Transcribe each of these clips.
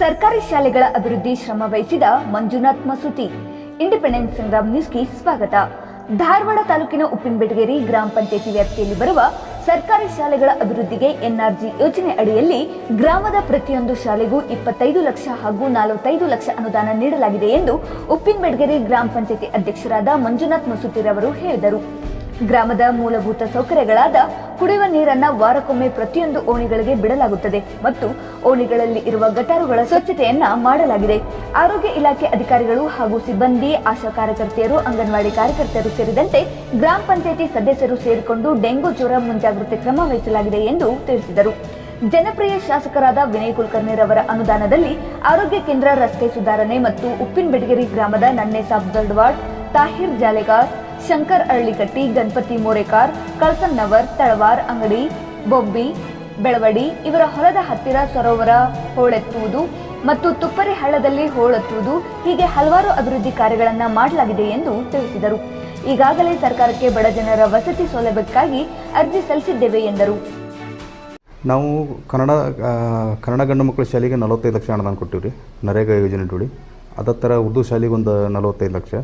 ಸರ್ಕಾರಿ ಶಾಲೆಗಳ ಅಭಿವೃದ್ಧಿ ಶ್ರಮ ವಹಿಸಿದ ಮಂಜುನಾಥ್ ಮಸೂತಿ. ಇಂಡಿಪೆಂಡೆನ್ಸ್ ಸಂಗ್ರಾಮ್ ನ್ಯೂಸ್ಗೆ ಸ್ವಾಗತ. ಧಾರವಾಡ ತಾಲೂಕಿನ ಉಪ್ಪಿನಬೆಟಗೇರಿ ಗ್ರಾಮ ಪಂಚಾಯಿತಿ ವ್ಯಾಪ್ತಿಯಲ್ಲಿ ಬರುವ ಸರ್ಕಾರಿ ಶಾಲೆಗಳ ಅಭಿವೃದ್ಧಿಗೆ ಎನ್ಆರ್ಜಿ ಯೋಜನೆ ಅಡಿಯಲ್ಲಿ ಗ್ರಾಮದ ಪ್ರತಿಯೊಂದು ಶಾಲೆಗೂ ಇಪ್ಪತ್ತೈದು ಲಕ್ಷ ಹಾಗೂ ನಲವತ್ತೈದು ಲಕ್ಷ ಅನುದಾನ ನೀಡಲಾಗಿದೆ ಎಂದು ಉಪ್ಪಿನಬೆಟಗೇರಿ ಗ್ರಾಮ ಪಂಚಾಯಿತಿ ಅಧ್ಯಕ್ಷರಾದ ಮಂಜುನಾಥ್ ಮಸೂತಿರವರು ಹೇಳಿದರು. ಗ್ರಾಮದ ಮೂಲಭೂತ ಸೌಕರ್ಯಗಳಾದ ಕುಡಿಯುವ ನೀರನ್ನ ವಾರಕ್ಕೊಮ್ಮೆ ಪ್ರತಿಯೊಂದು ಓಣಿಗಳಿಗೆ ಬಿಡಲಾಗುತ್ತದೆ ಮತ್ತು ಓಣಿಗಳಲ್ಲಿ ಇರುವ ಗಟಾರುಗಳ ಸ್ವಚ್ಛತೆಯನ್ನ ಮಾಡಲಾಗಿದೆ. ಆರೋಗ್ಯ ಇಲಾಖೆ ಅಧಿಕಾರಿಗಳು ಹಾಗೂ ಸಿಬ್ಬಂದಿ, ಆಶಾ ಕಾರ್ಯಕರ್ತೆಯರು, ಅಂಗನವಾಡಿ ಕಾರ್ಯಕರ್ತೆಯರು ಸೇರಿದಂತೆ ಗ್ರಾಮ ಪಂಚಾಯಿತಿ ಸದಸ್ಯರು ಸೇರಿಕೊಂಡು ಡೆಂಗು ಜ್ವರ ಮುಂಜಾಗ್ರತೆ ಕ್ರಮ ವಹಿಸಲಾಗಿದೆ ಎಂದು ತಿಳಿಸಿದರು. ಜನಪ್ರಿಯ ಶಾಸಕರಾದ ವಿನಯ್ ಕುಲಕರ್ಣಿರವರ ಅನುದಾನದಲ್ಲಿ ಆರೋಗ್ಯ ಕೇಂದ್ರ ರಸ್ತೆ ಸುಧಾರಣೆ ಮತ್ತು ಉಪ್ಪಿನಬೆಟಗೇರಿ ಗ್ರಾಮದ ನನ್ನೆ ಸಾಬ್ ದೊಡ್ವಾಡ್ ತಾಹಿರ್ ಜಾಲೆಗಾರ್ ಶಂಕರ್ ಅಳ್ಳಿಕಟ್ಟಿ ಗಣಪತಿ ಮೋರೆಕಾರ್ ಕಳಸನ್ನವರ್ ತಳವಾರ್ ಅಂಗಡಿ, ಬೊಬ್ಬಿ, ಬೆಳವಡಿ ಇವರ ಹೊಲದ ಹತ್ತಿರ ಸರೋವರ ಹೋಳೆತ್ತುವುದು ಮತ್ತು ತುಪ್ಪರಿ ಹಳ್ಳದಲ್ಲಿ ಹೋಳೆತ್ತುವುದು ಹೀಗೆ ಹಲವಾರು ಅಭಿವೃದ್ಧಿ ಕಾರ್ಯಗಳನ್ನು ಮಾಡಲಾಗಿದೆ ಎಂದು ತಿಳಿಸಿದರು. ಈಗಾಗಲೇ ಸರ್ಕಾರಕ್ಕೆ ಬಡ ಜನರ ವಸತಿ ಸೌಲಭ್ಯಕ್ಕಾಗಿ ಅರ್ಜಿ ಸಲ್ಲಿಸಿದ್ದೇವೆ ಎಂದರು. ನಾವು ಕನ್ನಡ ಕನ್ನಡ ಗಂಡು ಮಕ್ಕಳ ಶಾಲೆಗೆ ನಲವತ್ತೈದು ಲಕ್ಷ ಅನುದಾನ ಕೊಟ್ಟಿವ್ರಿ, ನರೇಗಾ ಯೋಜನೆ ಅದೇ ಥರ ಉರ್ದು ಶಾಲೆಗೆ ಒಂದು ನಲವತ್ತೈದು ಲಕ್ಷ.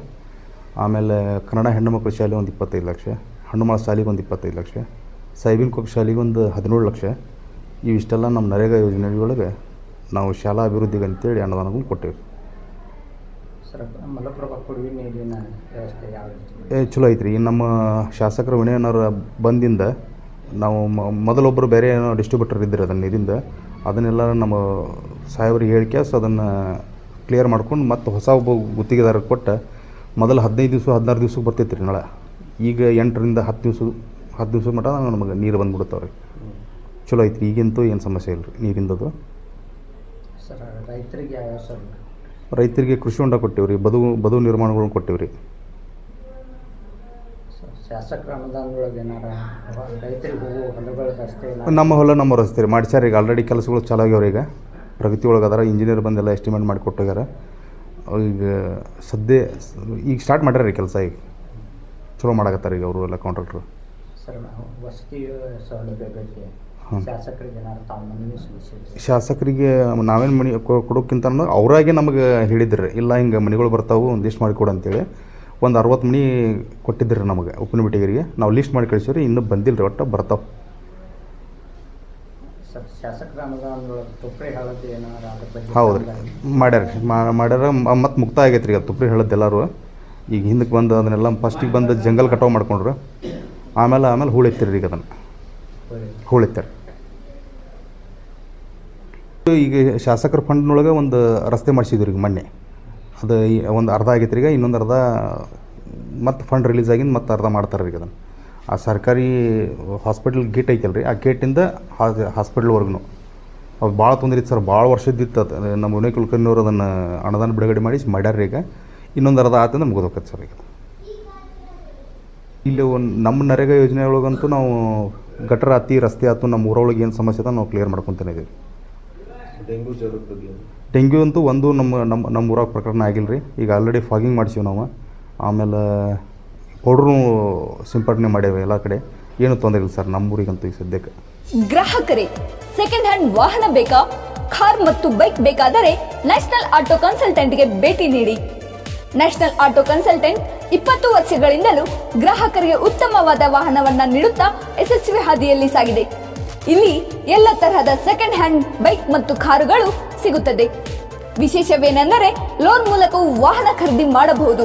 ಆಮೇಲೆ ಕನ್ನಡ ಹೆಣ್ಣು ಮಕ್ಕಳ ಶಾಲೆ ಒಂದು ಇಪ್ಪತ್ತೈದು ಲಕ್ಷ ಹಣ್ಣು ಮಳ ಶಾಲೆಗೆ ಒಂದು ಇಪ್ಪತ್ತೈದು ಲಕ್ಷ ಸೈಬಿನ್ ಕೊಪ್ಪ ಶಾಲೆಗೆ ಒಂದು ಹದಿನೇಳು ಲಕ್ಷ. ಇವಿಷ್ಟೆಲ್ಲ ನಮ್ಮ ನರೇಗಾ ಯೋಜನೆಯೊಳಗೆ ನಾವು ಶಾಲಾ ಅಭಿವೃದ್ಧಿಗೆ ಅಂತೇಳಿ ಅನುದಾನಗಳು ಕೊಟ್ಟೇವೆ. ಏ ಚಲೋ ಐತ್ರಿ. ಇನ್ನು ನಮ್ಮ ಶಾಸಕರು ವಿನಯನವರ ಬಂದಿಂದ ನಾವು ಮ- ಮೊದಲೊಬ್ಬರು ಬೇರೆ ಏನೋ ಡಿಸ್ಟ್ರಿಬ್ಯೂಟರ್ ಇದ್ದರು ಅದನ್ನು ನೀರಿಂದ ಅದನ್ನೆಲ್ಲ ನಮ್ಮ ಸಾಹೇಬ್ರಿಗೆ ಹೇಳಿಕ್ಯಾಸ್ ಅದನ್ನು ಕ್ಲಿಯರ್ ಮಾಡ್ಕೊಂಡು ಮತ್ತು ಹೊಸ ಒಬ್ಬ ಗುತ್ತಿಗೆದಾರರು ಕೊಟ್ಟು ಮೊದಲು ಹದಿನೈದು ದಿವಸ ಹದಿನಾರು ದಿವ್ಸಕ್ಕೆ ಬರ್ತೈತೆ ರೀ ನಳ. ಈಗ ಎಂಟರಿಂದ ಹತ್ತು ದಿವಸ ಹತ್ತು ದಿವ್ಸ ಮಟ ನಮಗೆ ನೀರು ಬಂದ್ಬಿಡ್ತಾವೆ ರೀ ಚಲೋ ಐತ್ರಿ. ಈಗಂತೂ ಏನು ಸಮಸ್ಯೆ ಇಲ್ಲ ರೀ ನೀರಿಂದದು. ಸರ್ ರೈತರಿಗೆ ರೈತರಿಗೆ ಕೃಷಿ ಹೊಂಡ ಕೊಟ್ಟಿವಿ ರೀ. ಬದು ಬದು ನಿರ್ಮಾಣಗಳನ್ನ ಕೊಟ್ಟಿವಿ ರೀ. ನಮ್ಮ ಹೊಲ ನಮ್ಮ ರಸ್ತೆ ರೀ. ಮಾಡ್ಸ್ಯಾರ ಈಗ. ಆಲ್ರೆಡಿ ಕೆಲಸಗಳು ಚಾಲಾಗ್ಯಾವ್ರಿ ಈಗ. ಪ್ರಗತಿ ಒಳಗೆ ಅದರ. ಇಂಜಿನಿಯರ್ ಬಂದೆಲ್ಲ ಎಸ್ಟಿಮೇಟ್ ಮಾಡಿ ಕೊಟ್ಟೋಗ್ಯಾರ ಈಗ ಸದ್ಯ ಈಗ ಸ್ಟಾರ್ಟ್ ಮಾಡ್ಯಾರ ರೀ ಕೆಲಸ ಈಗ. ಚಲೋ ಮಾಡಕತ್ತಾರ ಈಗ ಅವರು ಎಲ್ಲ ಕಾಂಟ್ರಾಕ್ಟ್ರು ಸರ್ ನಾವು ವಸತಿ ಸೌಲಭ್ಯ ಬಗ್ಗೆ ಹ್ಮ್. ಶಾಸಕರಿಗೆ ಏನಾರು ತಾವು ಮನವಿ ಸಲ್ಲಿಸಿದ್ರಿ? ಶಾಸಕರಿಗೆ ನಾವೇನು ಮನೆ ಕೊಡೋಕ್ಕಿಂತ ಅವರಾಗೆ ನಮಗೆ ಹೇಳಿದ್ರು. ಇಲ್ಲ ಹಿಂಗೆ ಮನೆಗಳು ಬರ್ತಾವೆ ಒಂದು ಲಿಸ್ಟ್ ಮಾಡಿ ಕೊಡು ಅಂತೇಳಿ. ಒಂದು ಅರವತ್ತು ಮನೆ ಕೊಟ್ಟಿದ್ರು ನಮಗೆ ಉಪ್ಪಿನಬಿಟ್ಟಿಗರಿಗೆ ನಾವು ಲಿಸ್ಟ್ ಮಾಡಿ ಕಳಿಸಿವ್ರಿ ಇನ್ನೂ ಬಂದಿಲ್ಲ ರೀ ಒಟ್ಟು ಬರ್ತಾವೆ ಸರ್ ಶಾಸಕರ ಅನುದಾನದೊಳಗೆ ತುಪ್ಪರಿ ಹಳದಿ ಏನಾರ ಅದ್ರ ಬಗ್ಗೆ ಹೌದು ರೀ? ಮಾಡ್ಯಾರ ರೀ ಮಾಡ್ಯಾರ ಮತ್ತು ಮುಕ್ತ ಆಗೈತೆ ರೀ ಅದು ತುಪ್ರಿ ಹೇಳದ್ದು ಎಲ್ಲರೂ. ಈಗ ಹಿಂದಕ್ಕೆ ಬಂದು ಅದನ್ನೆಲ್ಲ ಫಸ್ಟಿಗೆ ಬಂದು ಜಂಗಲ್ ಕಟಾವು ಮಾಡ್ಕೊಂಡ್ರು. ಆಮೇಲೆ ಆಮೇಲೆ ಹೂಳೆತ್ತಿರಿ ಈಗ ಅದನ್ನು. ಹೂಳೆತ್ತಾರೆ ಈಗ ಶಾಸಕರ ಫಂಡ್ನೊಳಗೆ ಒಂದು ರಸ್ತೆ ಮಾಡಿಸಿದ್ವಿ ಈಗ ಮೊನ್ನೆ. ಅದು ಒಂದು ಅರ್ಧ ಆಗೈತ್ರಿ ಈಗ ಇನ್ನೊಂದು ಅರ್ಧ ಮತ್ತು ಫಂಡ್ ರಿಲೀಸ್ ಆಗಿಂದು ಮತ್ತೆ ಅರ್ಧ ಮಾಡ್ತಾರೆ ಈಗ ಅದನ್ನು. ಆ ಸರ್ಕಾರಿ ಹಾಸ್ಪಿಟಲ್ ಗೇಟ್ ಐತಲ್ಲ ರೀ ಆ ಗೇಟಿಂದ ಹಾಸ್ಪಿಟ್ಲ್ವರೆಗೂ ಅದು ಭಾಳ ತೊಂದರೆ ಇತ್ತು ಸರ್. ಭಾಳ ವರ್ಷದಿತ್ತು ಅದು. ನಮ್ಮ ವಿನಯ್ ಕುಲಕರ್ಣಿಯವರು ಅದನ್ನು ಅನುದಾನ ಬಿಡುಗಡೆ ಮಾಡಿ ಮಾಡ್ಯಾರ ಈಗ. ಇನ್ನೊಂದು ಅರ್ಧ ಆತಂದ್ರೆ ಮುಗಿದೋಕತ್ತೆ ಸರ್ ಈಗ. ಇಲ್ಲಿ ಒಂದು ನಮ್ಮ ನರೇಗಾ ಯೋಜನೆ ಒಳಗಂತೂ ನಾವು ಗಟರ ಹತ್ತಿ ರಸ್ತೆ ಆಯ್ತು ನಮ್ಮ ಊರೊಳಗೆ ಏನು ಸಮಸ್ಯೆ ಅದ ನಾವು ಕ್ಲಿಯರ್ ಮಾಡ್ಕೊತಾನೆ ಜ್ವರದ ಬಗ್ಗೆ? ಡೆಂಗ್ಯೂ ಅಂತೂ ಒಂದು ನಮ್ಮ ನಮ್ಮ ನಮ್ಮ ಊರಾಗ ಪ್ರಕರಣ ಆಗಿಲ್ಲ ರೀ ಈಗ ಆಲ್ರೆಡಿ ಫಾಗಿಂಗ್ ಮಾಡ್ಸೀವಿ ನಾವು. ಆಮೇಲೆ ಪೌಡ್ರೂ ಸಿಂಪಡಣೆ ಮಾಡ್ಯಾವೆ ಎಲ್ಲ ಕಡೆ. ಏನು ತೊಂದರೆ ಇಲ್ಲ ಸರ್, ನಮ್ಮೂರಿಗಂತೂ ಈಗ ಸದ್ಯಕ್ಕೆ. ಗ್ರಾಹಕರೇ ಸೆಕೆಂಡ್ ಹ್ಯಾಂಡ್ ವಾಹನ ಬೇಕಾ? ಕಾರ್ ಮತ್ತು ಬೈಕ್ ಬೇಕಾದರೆ ನ್ಯಾಷನಲ್ ಆಟೋ ಕನ್ಸಲ್ಟೆಂಟ್ಗೆ ಭೇಟಿ ನೀಡಿ. ನ್ಯಾಷನಲ್ ಆಟೋ ಕನ್ಸಲ್ಟೆಂಟ್ ಇಪ್ಪತ್ತು ವರ್ಷಗಳಿಂದಲೂ ಗ್ರಾಹಕರಿಗೆ ಉತ್ತಮವಾದ ವಾಹನವನ್ನ ನೀಡುತ್ತಾ ಯಶಸ್ವಿ ಹಾದಿಯಲ್ಲಿ ಸಾಗಿದೆ. ಇಲ್ಲಿ ಎಲ್ಲ ತರಹದ ಸೆಕೆಂಡ್ ಹ್ಯಾಂಡ್ ಬೈಕ್ ಮತ್ತು ಕಾರುಗಳು ಸಿಗುತ್ತದೆ. ವಿಶೇಷವೇನೆಂದರೆ ಲೋನ್ ಮೂಲಕವೂ ವಾಹನ ಖರೀದಿ ಮಾಡಬಹುದು.